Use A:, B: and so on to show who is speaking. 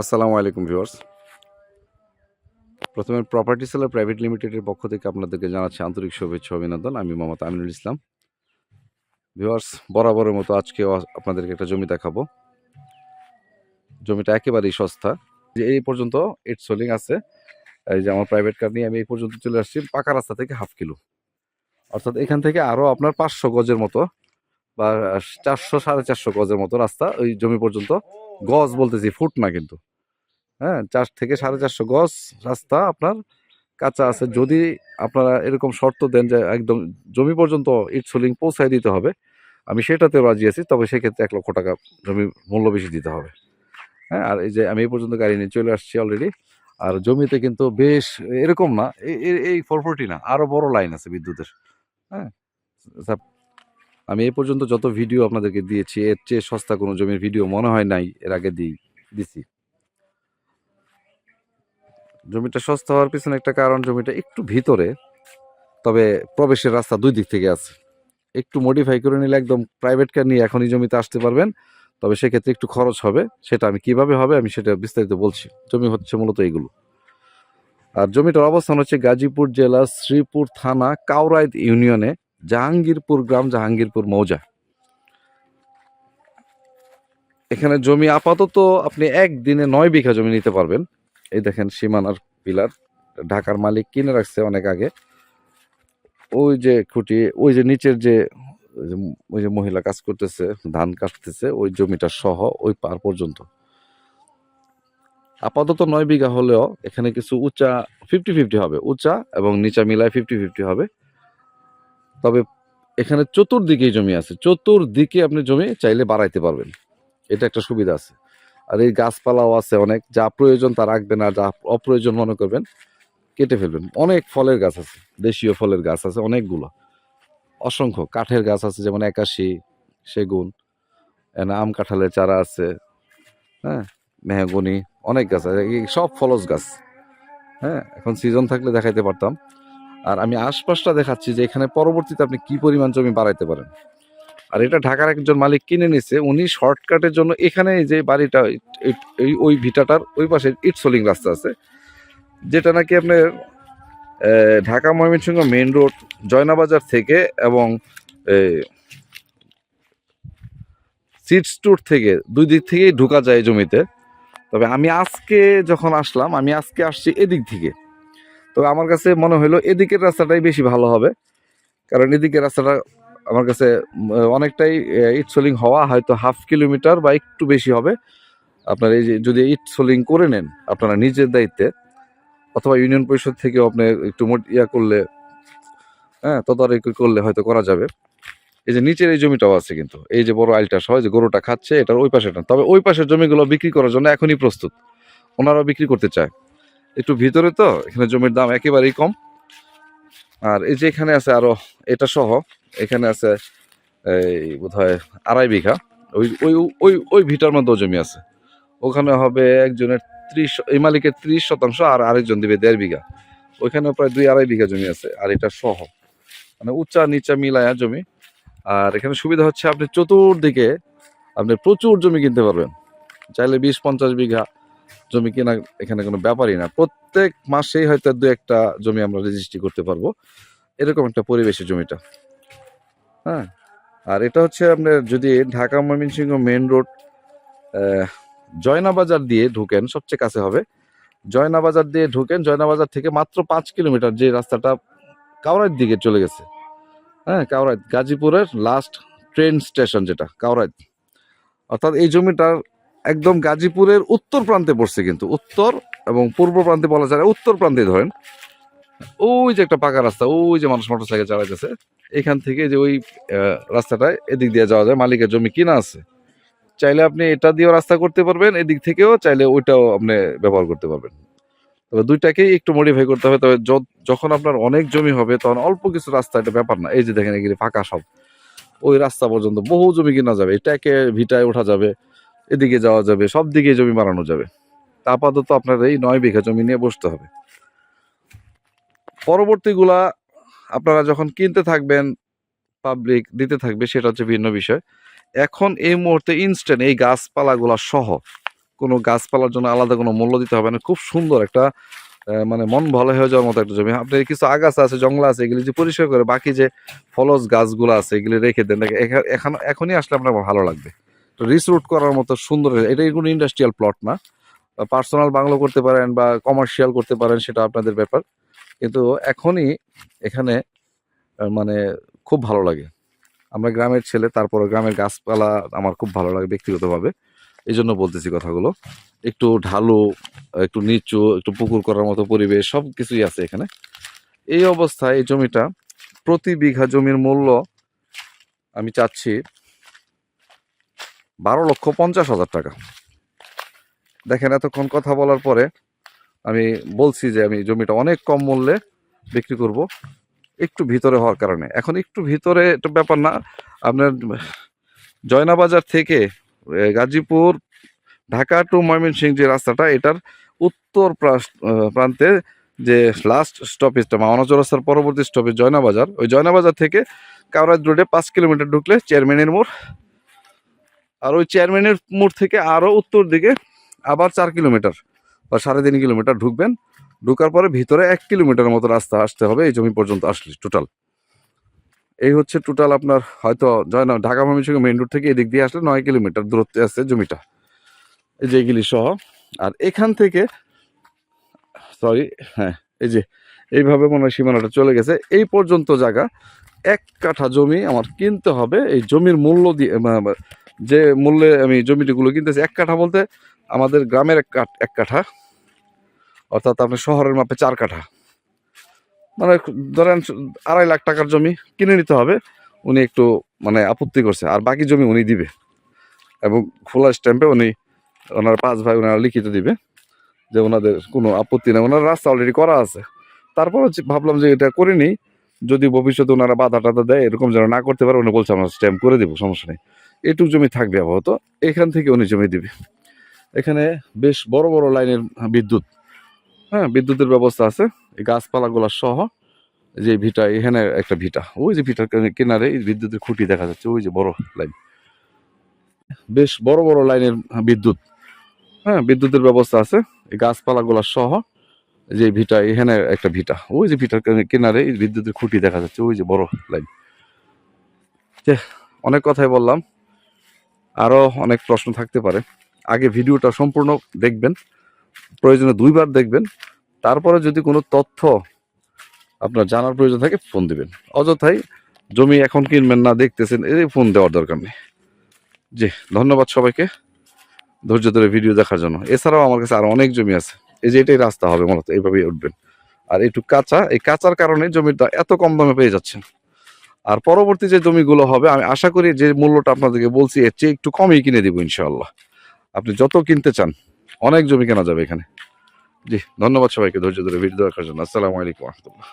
A: আসসালামু আলাইকুম ভিউয়ার্স। প্রথমে প্রপার্টি সেলার প্রাইভেট লিমিটেডের পক্ষ থেকে আপনাদেরকে জানাচ্ছি আন্তরিক শুভেচ্ছা অভিনন্দন। আমি মোহাম্মদ আমিনুল ইসলাম। ভিউয়ার্স, বরাবরের মতো আজকেও আপনাদেরকে একটা জমি দেখাবো। জমিটা একেবারেই সস্তা। যে এই পর্যন্ত ইট সোলিং আছে। এই যে আমার প্রাইভেট কার নিয়ে আমি এই পর্যন্ত চলে আসছি, পাকা রাস্তা থেকে হাফ কিলো। অর্থাৎ এখান থেকে আরও আপনার পাঁচশো গজের মতো বা চারশো সাড়ে চারশো গজের মতো রাস্তা ওই জমি পর্যন্ত। গজ বলতেছি, ফুট না কিন্তু। হ্যাঁ চার থেকে সাড়ে চারশো গজ রাস্তা আপনার কাঁচা আছে। যদি আপনারা এরকম শর্ত দেন যে একদম জমি পর্যন্ত ইট সোলিং পৌঁছায় দিতে হবে, আমি সেটাতে রাজি আছি, তবে সেক্ষেত্রে এক লক্ষ টাকা জমি মূল্য বেশি দিতে হবে। হ্যাঁ আর এই যে আমি এই পর্যন্ত গাড়ি নিয়ে চলে আসছি অলরেডি আর জমিতে কিন্তু বেশ এরকম না এই ফোর ফোরটি না আরও বড় লাইন আছে বিদ্যুতের। হ্যাঁ আমি এই পর্যন্ত যত ভিডিও আপনাদেরকে দিয়েছি, এর চেয়ে সস্তা কোনো জমির ভিডিও মনে হয় নাই, এর আগে দিই, দিছি। জমিটা সস্তা হওয়ার পিছনে একটা কারণ, জমিটা একটু ভিতরে, তবে প্রবেশের রাস্তা দুই দিক থেকে আছে। একটু মডিফাই করে নিলে একদম প্রাইভেট কার নিয়ে এখনই জমিতে আসতে পারবেন, তবে সেক্ষেত্রে একটু খরচ হবে, সেটা আমি কীভাবে হবে আমি সেটা বিস্তারিত বলছি। জমি হচ্ছে মূলত এগুলো। আর জমিটার অবস্থান হচ্ছে গাজীপুর জেলা শ্রীপুর থানা কাউরাইদ ইউনিয়নে, জাহাঙ্গীরপুর গ্রাম, জাহাঙ্গীরপুর মৌজা। এখানে জমি আপাতত আপনি একদিনে নয় বিঘা জমি নিতে পারবেন। এই দেখেন সীমানার পিলার, ঢাকার মালিক কিনে রাখছে অনেক আগে। ওই যে খুঁটি, ওই যে নিচের যে, ওই যে মহিলা কাজ করতেছে, ধান কাটতেছে, ওই জমিটা সহ ওই পার পর্যন্ত। আপাতত নয় বিঘা হলেও এখানে কিছু উঁচা ফিফটি ফিফটি হবে। উঁচা এবং নিচা মিলায় ফিফটি ফিফটি হবে। তবে এখানে চতুর্দিকেই জমি আছে। চতুর্দিকে আপনি জমি চাইলে বাড়াইতে পারবেন। এটা একটা সুবিধা আছে। আর এই গাছপালাও আছে অনেক, যা প্রয়োজন তা রাখবেন আর যা অপ্রয়োজন মনে করবেন, কেটে ফেলবেন। অনেক ফলের গাছ আছে, দেশীয় ফলের গাছ আছে, অনেকগুলো। অসংখ্য কাঠের গাছ আছে, যেমন একাশি, সেগুন এখানে আম কাঁঠালের চারা আছে হ্যাঁ মেহগনি, অনেক গাছ আছে সব ফলস গাছ হ্যাঁ এখন সিজন থাকলে দেখাইতে পারতাম। আর আমি আশপাশটা দেখাচ্ছি যে এখানে পরবর্তীতে আপনি কি পরিমাণ জমি বাড়াইতে পারেন। আর এটা ঢাকার একজন মালিক কিনে নিছে, উনি শর্টকাটের জন্য এখানে যে বাড়িটা, এই- ওই ভিটাটার ওই পাশে ইট সোলিং রাস্তা আছে, যেটা নাকি আপনার ঢাকা ময়মনসিংহ মেন রোড, জয়নাবাজার থেকে এবং সিট স্টোর থেকে, দুই দিক থেকেই ঢুকা যায় জমিতে। তবে আমি আজকে যখন আসলাম, আমি আজকে আসছি এদিক থেকে। তবে আমার কাছে মনে হলো এদিকের রাস্তাটাই বেশি ভালো হবে, কারণ এদিকের রাস্তাটা আমার কাছে অনেকটাই ইট সোলিং হওয়া হয়তো হাফ কিলোমিটার বা একটু বেশি হবে। আপনার এই যে, যদি ইট সোলিং করে নেন আপনারা নিজের দায়িত্বে, অথবা ইউনিয়ন পরিষদ থেকেও আপনি একটু মোট ইয়া করলে হ্যাঁ তদারকি করলে হয়তো করা যাবে। এই যে নিচের এই জমিটাও আছে কিন্তু। এই যে বড় আইলটা সহ যে গরুটা খাচ্ছে, এটার ওই পাশে না। তবে ওই পাশের জমিগুলো বিক্রি করার জন্য এখনই প্রস্তুত। ওনারাও বিক্রি করতে চায়। একটু ভিতরে তো, এখানে জমির দাম একেবারেই কম। আর এই যে এখানে আছে আরও এটা সহ, এখানে আছে এই বোধহয় আড়াই বিঘা। ওই ওই ওই ওই ভিটার মধ্যেও জমি আছে। ওখানে হবে একজনের ত্রিশ, এই মালিকের ত্রিশ শতাংশ আর আরেকজন দিবে দেড় বিঘা। ওইখানে প্রায় দুই আড়াই বিঘা জমি আছে, আর এটা সহ। মানে উঁচা নিচা মিলায়া জমি। আর এখানে সুবিধা হচ্ছে আপনি চতুর্দিকে আপনি প্রচুর জমি কিনতে পারবেন। চাইলে বিশ, পঞ্চাশ বিঘা জমি কেনা এখানে কোনো ব্যাপারই না। প্রত্যেক মাসেই হয়তো দু একটা জমি আমরা রেজিস্ট্রি করতে পারব। এরকম একটা পরিবেশের জমিটা। হ্যাঁ? আর এটা হচ্ছে আপনার যদি ঢাকা ময়মনসিংহ মেন রোড জয়নাবাজার দিয়ে ঢুকেন, সবচেয়ে কাছে হবে। জয়নাবাজার দিয়ে ঢুকেন, জয়নাবাজার থেকে মাত্র পাঁচ কিলোমিটার যে রাস্তাটা কাউরাইর দিকে চলে গেছে। হ্যাঁ কাউরাইত গাজীপুরের লাস্ট ট্রেন স্টেশন যেটা কাউরাইত অর্থাৎ এই জমিটার একদম গাজীপুরের উত্তর প্রান্তে পড়ছে কিন্তু। উত্তর এবং পূর্ব প্রান্তে বলা যায় উত্তর প্রান্তে ধরেন। ওই যে একটা পাকা রাস্তা, ওই যে মানুষ মোটর মোটরসাইকেল চালাইতেছে। এখান থেকে যে ওই রাস্তাটায় এদিক দিয়ে যাওয়া যায়, মালিকের জমি কিনা আছে। চাইলে আপনি এটা দিয়েও রাস্তা করতে পারবেন, এদিক থেকেও চাইলে ওইটাও আপনি ব্যবহার করতে পারবেন। তবে দুইটাকেই একটু মডিফাই করতে হবে, তবে যখন আপনার অনেক জমি হবে, তখন অল্প কিছু রাস্তা, এটা ব্যাপার না। এই যে দেখেন এগুলি ফাঁকা সব। ওই রাস্তা পর্যন্ত বহু জমি কিনা যাবে, এটাকে ভিটায় ওঠা যাবে। এদিকে যাওয়া যাবে, সব দিকে জমি বাড়ানো যাবে। আপাতত আপনার এই নয় বিঘা জমি নিয়ে বসতে হবে। পরবর্তীগুলা আপনারা যখন কিনতে থাকবেন পাবলিক দিতে থাকবে, সেটা হচ্ছে ভিন্ন বিষয়। এখন এই মুহূর্তে ইনস্ট্যান্ট এই গাছপালাগুলা সহ কোনো গাছপালার জন্য আলাদা কোনো মূল্য দিতে হবে না। খুব সুন্দর একটা মানে মন ভালো হয়ে যাওয়ার মতো একটা জমি। আপনি কিছু আগাছা আছে, জঙ্গল আছে, এগুলি যে পরিষ্কার করে বাকি যে ফলস গাছগুলো আছে, এগুলি রেখে দেন। এখন এখনই আসলে আপনার ভালো লাগবে। রিস রুট করার মতো সুন্দর এটা কোনো ইন্ডাস্ট্রিয়াল প্লট না। পার্সোনাল বাংলো করতে পারেন বা কমার্শিয়াল করতে পারেন, সেটা আপনাদের ব্যাপার। কিন্তু এখনই এখানে মানে খুব ভালো লাগে। আমরা গ্রামের ছেলে তারপরে গ্রামের গাছপালা আমার খুব ভালো লাগে ব্যক্তিগতভাবে। এই জন্য বলতেছি কথাগুলো। একটু ঢালু, একটু নিচু, একটু পুকুর করার মতো পরিবেশ, সব কিছুই আছে এখানে। এই অবস্থায় এই জমিটা প্রতি বিঘা জমির মূল্য আমি চাচ্ছি বারো লক্ষ পঞ্চাশ হাজার টাকা। দেখেন, এতক্ষণ কথা বলার পরে আমি বলছি যে আমি জমিটা অনেক কম মূল্যে বিক্রি করব। একটু ভিতরে হওয়ার কারণে। এখন একটু ভিতরে একটা ব্যাপার না, আপনার জয়নাবাজার থেকে গাজীপুর, ঢাকা টু ময়মনসিংহ যে রাস্তাটা, এটার উত্তর প্রান্তে যে লাস্ট স্টপেজটা মাওনা চৌরাস্তার পরবর্তী স্টপেজ জয়নাবাজার, ওই জয়নাবাজার থেকে কাউরাজ রোডে পাঁচ কিলোমিটার ঢুকলে চেয়ারম্যানের মোড় আর ওই চেয়ারম্যানের মোড় থেকে আরও উত্তর দিকে আবার চার কিলোমিটার বা সাড়ে তিন কিলোমিটার ঢুকবেন। ঢুকার পরে ভিতরে এক কিলোমিটার মতো রাস্তা আসতে হবে, এই জমি পর্যন্ত আসলে টোটাল এই হচ্ছে টোটাল আপনার হয়তো জয় না, ঢাকা ময়মনসিংহ মেইন রোড থেকে এদিক দিয়ে আসলে নয় কিলোমিটার দূরত্বে আছে জমিটা। এই যে এগুলি সহ, আর এখান থেকে সরি হ্যাঁ এই যে এইভাবে মনে হয় সীমানাটা চলে গেছে। এই পর্যন্ত জায়গা, এক কাঠা জমি আমার কিনতে হবে। এই জমির মূল্য দিয়ে যে মূল্যে আমি জমিটিগুলো কিনতেছি, এক কাঠা বলতে আমাদের গ্রামের এক কাঠ, এক কাঠা। অর্থাৎ আপনার শহরের মাপে চার কাঠা। মানে ধরেন আড়াই লাখ টাকার জমি কিনে নিতে হবে, উনি একটু মানে আপত্তি করছে, আর বাকি জমি উনি দিবে। এবং খোলা স্ট্যাম্পে উনি ওনার পাঁচ ভাই ওনারা লিখিত দিবে যে ওনাদের কোনো আপত্তি নেই। ওনার রাস্তা অলরেডি করা আছে। তারপর হচ্ছে ভাবলাম যে এটা করে নিই, যদি ভবিষ্যতে ওনারা বাধা টাধা দেয়, এরকম যেন না করতে পারে, উনি বলছে আমরা স্ট্যাম্প করে দেবো, সমস্যা নেই। এটুক জমি থাকবে আপাতত। এখান থেকে উনি জমি দিবে। এখানে বেশ বড় বড় লাইনের বিদ্যুৎ। হ্যাঁ বিদ্যুতের ব্যবস্থা আছে। এই গাছপালাগুলো সহ যে ভিটা, এখানে একটা ভিটা। ওই যে ভিটার কিনারে বিদ্যুতের খুঁটি দেখা যাচ্ছে, ওই যে বড় লাইন। বেশ বড় বড় লাইনের বিদ্যুৎ। হ্যাঁ বিদ্যুতের ব্যবস্থা আছে। এই গাছপালাগুলো সহ যে ভিটা, এখানে একটা ভিটা। ওই যে ভিটার কিনারে বিদ্যুতের খুঁটি দেখা যাচ্ছে, ওই যে বড় লাইন। অনেক কথাই বললাম। আরও অনেক প্রশ্ন থাকতে পারে। আগে ভিডিওটা সম্পূর্ণ দেখবেন, প্রয়োজনে দুইবার দেখবেন, তারপরে যদি কোনো তথ্য আপনার জানার প্রয়োজন থাকে, ফোন দিবেন। অযথাই জমি এখন কিনবেন না, দেখতেছেন, এই ফোন দেওয়ার দরকার নেই। জি, ধন্যবাদ সবাইকে ধৈর্য ধরে ভিডিও দেখার জন্য। এছাড়াও আমার কাছে আরও অনেক জমি আছে। এই যে এটাই রাস্তা হবে মূলত, এইভাবেই উঠবেন। আর একটু কাঁচা, এই কাঁচার কারণে জমিটা এত কম দামে পেয়ে যাচ্ছেন। আর পরবর্তী যে জমিগুলো হবে, আমি আশা করি যে মূল্যটা আপনাদেরকে বলছি, এর চেয়ে একটু কমই কিনে দিব ইনশাল্লাহ আপনি যত কিনতে চান, অনেক জমি কেনা যাবে এখানে। জি, ধন্যবাদ সবাইকে ধৈর্য ধরে ভিডিও দেওয়ার জন্য। আসসালামু আলাইকুম রহমতুল্লাহ।